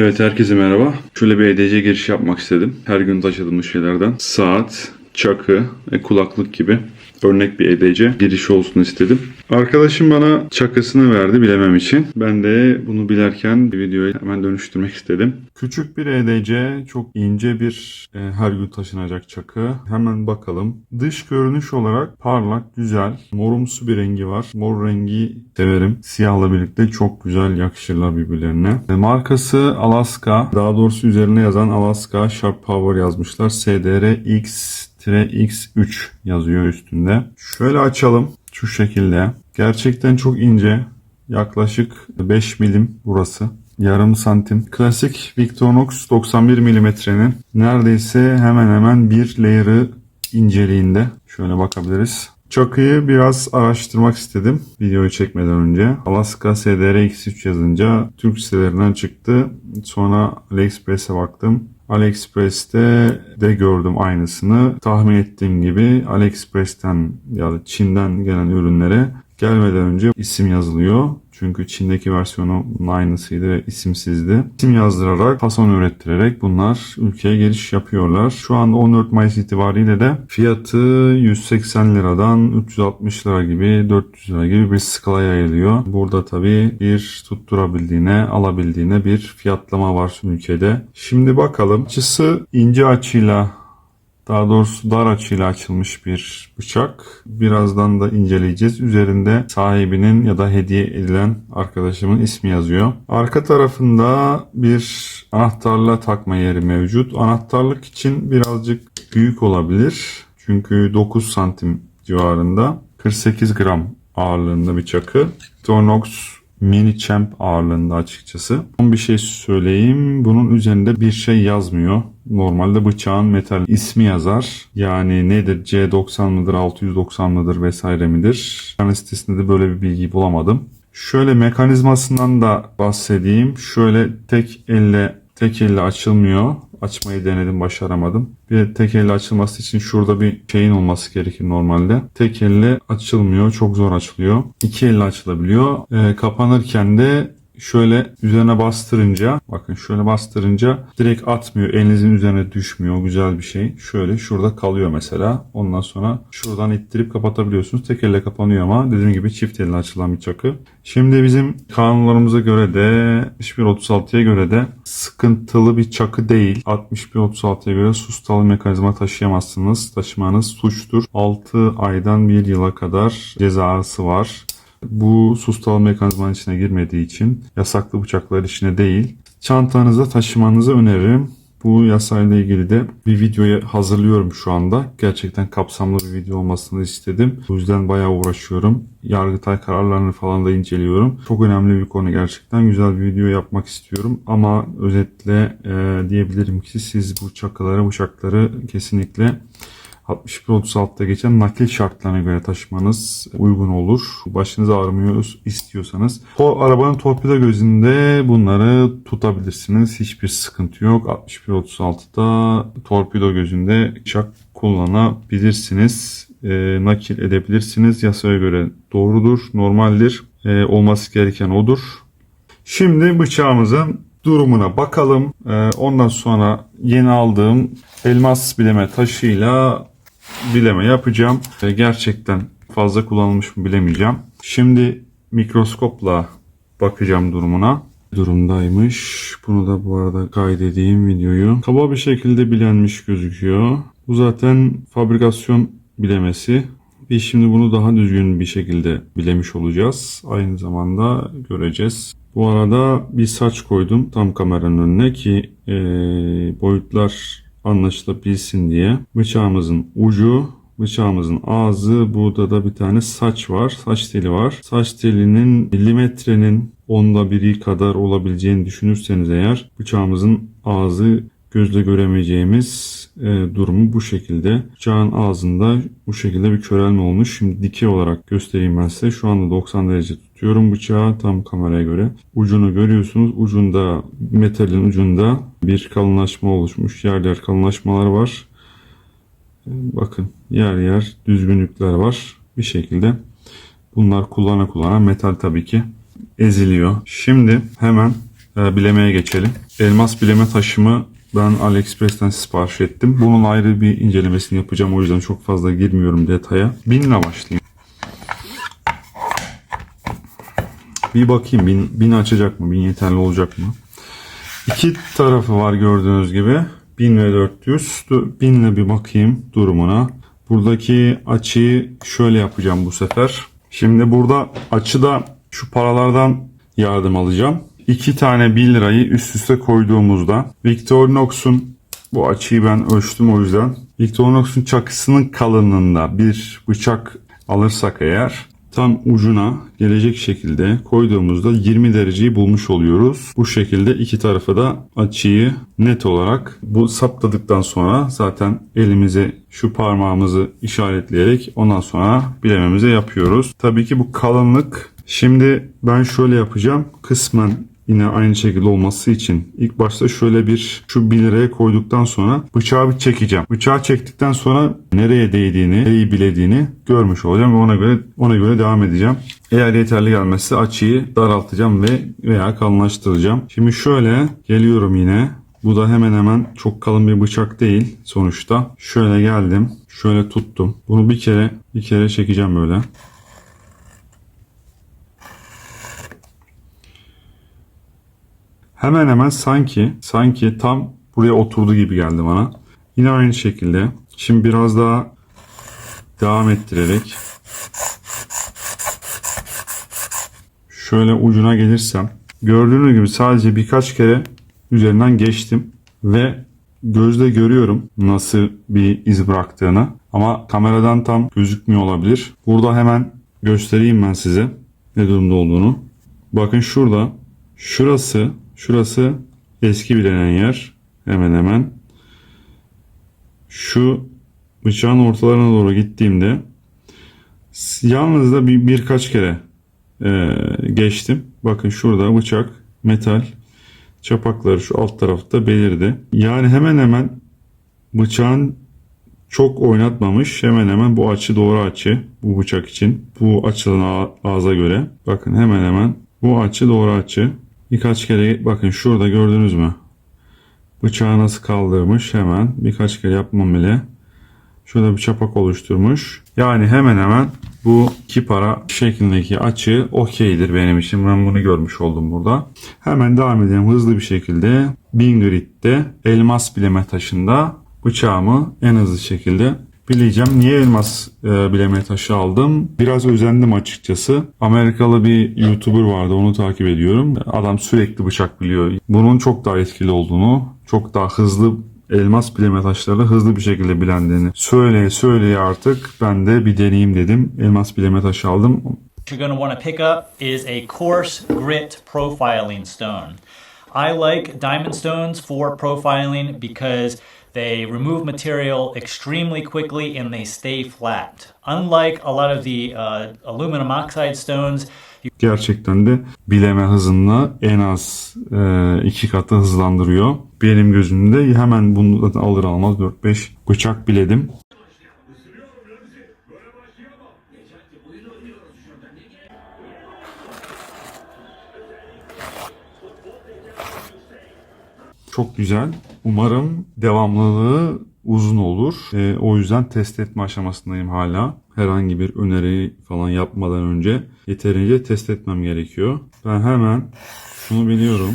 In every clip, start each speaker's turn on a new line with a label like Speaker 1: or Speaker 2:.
Speaker 1: Evet herkese merhaba. Şöyle bir EDC giriş yapmak istedim. Her gün taşıdığımız şeylerden saat, çakı kulaklık gibi örnek bir EDC girişi olsun istedim. Arkadaşım bana çakısını verdi bilemem için. Ben de bunu bilerken bir videoya hemen dönüştürmek istedim. Küçük bir EDC, çok ince bir e, her gün taşınacak çakı. Hemen bakalım. Dış görünüş olarak parlak, güzel, morumsu bir rengi var. Mor rengi severim. Siyahla birlikte çok güzel yakışırlar birbirlerine. E, markası Alaska. Daha doğrusu üzerine yazan Alaska Sharp Power yazmışlar. SDR X X3 yazıyor üstünde. Şöyle açalım. Şu şekilde. Gerçekten çok ince. Yaklaşık 5 milim burası. Yarım santim. Klasik Victorinox 91 milimetrenin neredeyse hemen hemen bir layer'ı inceliğinde. Şöyle bakabiliriz. Çakıyı biraz araştırmak istedim videoyu çekmeden önce. Alaska SDR X3 yazınca Türk sitelerinden çıktı. Sonra AliExpress'e baktım. AliExpress'te de gördüm aynısını. Tahmin ettiğim gibi AliExpress'ten ya da Çin'den gelen ürünlere gelmeden önce isim yazılıyor. Çünkü Çin'deki versiyonu aynısıydı ve isimsizdi. İsim yazdırarak, fason ürettirerek bunlar ülkeye geliş yapıyorlar. Şu an 14 Mayıs itibariyle de fiyatı 180 liradan 360 lira gibi 400 lira gibi bir skala yayılıyor. Burada tabii bir tutturabildiğine, alabildiğine bir fiyatlama var ülkede. Şimdi bakalım. Açısı ince açıyla daha doğrusu dar açıyla açılmış bir bıçak. Birazdan da inceleyeceğiz. Üzerinde sahibinin ya da hediye edilen arkadaşımın ismi yazıyor. Arka tarafında bir anahtarla takma yeri mevcut. Anahtarlık için birazcık büyük olabilir. Çünkü 9 santim civarında. 48 gram ağırlığında bir çakı. Tornox Mini Champ ağırlığında açıkçası. Son bir şey söyleyeyim. Bunun üzerinde bir şey yazmıyor. Normalde bıçağın metal ismi yazar. Yani nedir? C90 mıdır, 690 mıdır vesaire midir? Ben sitesinde de böyle bir bilgi bulamadım. Şöyle mekanizmasından da bahsedeyim. Şöyle tek elle tek elle açılmıyor. Açmayı denedim başaramadım. Bir tek elle açılması için şurada bir şeyin olması gerekir normalde. Tek elle açılmıyor. Çok zor açılıyor. İki elle açılabiliyor. Ee, kapanırken de şöyle üzerine bastırınca bakın şöyle bastırınca direkt atmıyor. Elinizin üzerine düşmüyor. Güzel bir şey. Şöyle şurada kalıyor mesela. Ondan sonra şuradan ittirip kapatabiliyorsunuz. Tek elle kapanıyor ama dediğim gibi çift elle açılan bir çakı. Şimdi bizim kanunlarımıza göre de 6136'ya göre de sıkıntılı bir çakı değil. 6136'ya göre sustalı mekanizma taşıyamazsınız. Taşımanız suçtur. 6 aydan 1 yıla kadar cezası var. Bu sustalı mekanizmanın içine girmediği için yasaklı bıçaklar içine değil. Çantanızda taşımanızı öneririm. Bu yasayla ilgili de bir videoyu hazırlıyorum şu anda. Gerçekten kapsamlı bir video olmasını istedim. O yüzden bayağı uğraşıyorum. Yargıtay kararlarını falan da inceliyorum. Çok önemli bir konu gerçekten. Güzel bir video yapmak istiyorum. Ama özetle e, diyebilirim ki siz bu çakıları, bıçakları kesinlikle 61-36'da geçen nakil şartlarına göre taşımanız uygun olur. Başınız ağrımıyor istiyorsanız. O arabanın torpido gözünde bunları tutabilirsiniz. Hiçbir sıkıntı yok. 61-36'da torpido gözünde bıçak kullanabilirsiniz. E, nakil edebilirsiniz. Yasaya göre doğrudur, normaldir. E, olması gereken odur. Şimdi bıçağımızın durumuna bakalım. E, ondan sonra yeni aldığım elmas bileme taşıyla bileme yapacağım. E, gerçekten fazla kullanılmış mı bilemeyeceğim. Şimdi mikroskopla bakacağım durumuna. Durumdaymış. Bunu da bu arada kaydedeyim videoyu. Kaba bir şekilde bilenmiş gözüküyor. Bu zaten fabrikasyon bilemesi. Biz şimdi bunu daha düzgün bir şekilde bilemiş olacağız. Aynı zamanda göreceğiz. Bu arada bir saç koydum tam kameranın önüne ki e, boyutlar anlaşılabilsin diye. Bıçağımızın ucu, bıçağımızın ağzı, burada da bir tane saç var. Saç teli var. Saç telinin milimetrenin onda biri kadar olabileceğini düşünürseniz eğer bıçağımızın ağzı gözle göremeyeceğimiz e, durumu bu şekilde. Bıçağın ağzında bu şekilde bir körelme olmuş. Şimdi dikey olarak göstereyim ben size. Şu anda 90 derece tutuyorum bıçağı tam kameraya göre. Ucunu görüyorsunuz. Ucunda metalin ucunda bir kalınlaşma oluşmuş. Yer yer kalınlaşmalar var. E, bakın yer yer düzgünlükler var. Bir şekilde bunlar kullana kullana metal tabii ki eziliyor. Şimdi hemen e, bilemeye geçelim. Elmas bileme taşımı ben AliExpress'ten sipariş ettim. Bunun ayrı bir incelemesini yapacağım. O yüzden çok fazla girmiyorum detaya. 1000 ile başlayayım. Bir bakayım 1000, 1000 açacak mı? 1000 yeterli olacak mı? İki tarafı var gördüğünüz gibi. 1000 ve 400. 1000 ile bir bakayım durumuna. Buradaki açıyı şöyle yapacağım bu sefer. Şimdi burada açıda şu paralardan yardım alacağım. İki tane 1 lirayı üst üste koyduğumuzda Victorinox'un bu açıyı ben ölçtüm o yüzden. Victorinox'un çakısının kalınlığında bir bıçak alırsak eğer tam ucuna gelecek şekilde koyduğumuzda 20 dereceyi bulmuş oluyoruz. Bu şekilde iki tarafa da açıyı net olarak bu saptadıktan sonra zaten elimize şu parmağımızı işaretleyerek ondan sonra bilememize yapıyoruz. Tabii ki bu kalınlık Şimdi ben şöyle yapacağım. Kısmen yine aynı şekilde olması için ilk başta şöyle bir şu 1 liraya koyduktan sonra bıçağı bir çekeceğim. Bıçağı çektikten sonra nereye değdiğini, neyi bilediğini görmüş olacağım ve ona göre ona göre devam edeceğim. Eğer yeterli gelmezse açıyı daraltacağım ve veya kalınlaştıracağım. Şimdi şöyle geliyorum yine. Bu da hemen hemen çok kalın bir bıçak değil sonuçta. Şöyle geldim. Şöyle tuttum. Bunu bir kere bir kere çekeceğim böyle. Hemen hemen sanki sanki tam buraya oturdu gibi geldi bana. Yine aynı şekilde. Şimdi biraz daha devam ettirerek şöyle ucuna gelirsem gördüğünüz gibi sadece birkaç kere üzerinden geçtim ve gözle görüyorum nasıl bir iz bıraktığını ama kameradan tam gözükmüyor olabilir. Burada hemen göstereyim ben size ne durumda olduğunu. Bakın şurada şurası Şurası eski bilenen yer. Hemen hemen. Şu bıçağın ortalarına doğru gittiğimde yalnız da bir, birkaç kere e, geçtim. Bakın şurada bıçak, metal çapakları şu alt tarafta belirdi. Yani hemen hemen bıçağın çok oynatmamış. Hemen hemen bu açı doğru açı bu bıçak için. Bu açılan ağza göre. Bakın hemen hemen bu açı doğru açı. Birkaç kere bakın şurada gördünüz mü? Bıçağı nasıl kaldırmış hemen birkaç kere yapmam bile. Şurada bir çapak oluşturmuş. Yani hemen hemen bu iki para şeklindeki açı okeydir benim için. Ben bunu görmüş oldum burada. Hemen devam edelim hızlı bir şekilde. Bingrit'te elmas bileme taşında bıçağımı en hızlı şekilde bileceğim. Niye elmas e, bileme taşı aldım? Biraz özendim açıkçası. Amerikalı bir YouTuber vardı onu takip ediyorum. Adam sürekli bıçak biliyor. Bunun çok daha etkili olduğunu, çok daha hızlı elmas bileme taşları hızlı bir şekilde bilendiğini söyleye söyleye artık ben de bir deneyeyim dedim. Elmas bileme taşı aldım.
Speaker 2: you're going to want to pick up is a coarse grit profiling stone. I like diamond stones for profiling because They remove material extremely quickly and they stay flat. Unlike a lot of the uh, aluminum oxide stones,
Speaker 1: Gerçekten de bileme hızını en az e, iki katı hızlandırıyor. Benim gözümde hemen bunu zaten alır almaz 4-5 bıçak biledim. Çok güzel. Umarım devamlılığı uzun olur. E, o yüzden test etme aşamasındayım hala. Herhangi bir öneri falan yapmadan önce yeterince test etmem gerekiyor. Ben hemen şunu biliyorum.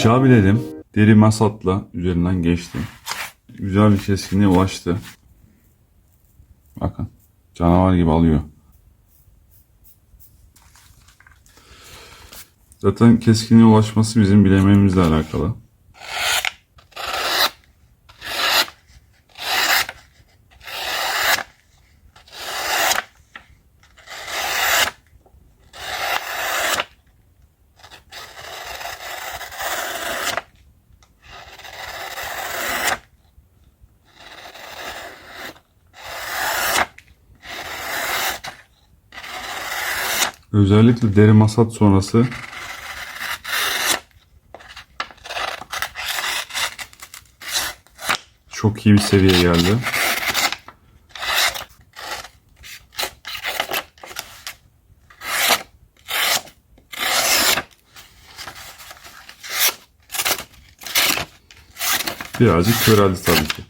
Speaker 1: Bıçağı biledim. Deri masatla üzerinden geçti. Güzel bir keskinliğe ulaştı. Bakın, canavar gibi alıyor. Zaten keskinliğe ulaşması bizim bilememizle alakalı. Özellikle deri masat sonrası çok iyi bir seviye geldi. Birazcık köreldi tabii ki.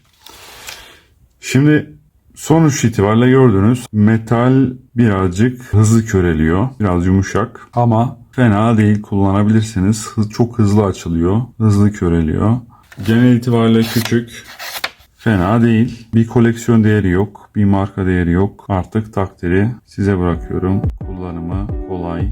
Speaker 1: Şimdi sonuç itibariyle gördünüz metal birazcık hızlı köreliyor. Biraz yumuşak ama fena değil kullanabilirsiniz. Hız, çok hızlı açılıyor. Hızlı köreliyor. Genel itibariyle küçük. Fena değil. Bir koleksiyon değeri yok. Bir marka değeri yok. Artık takdiri size bırakıyorum. Kullanımı kolay,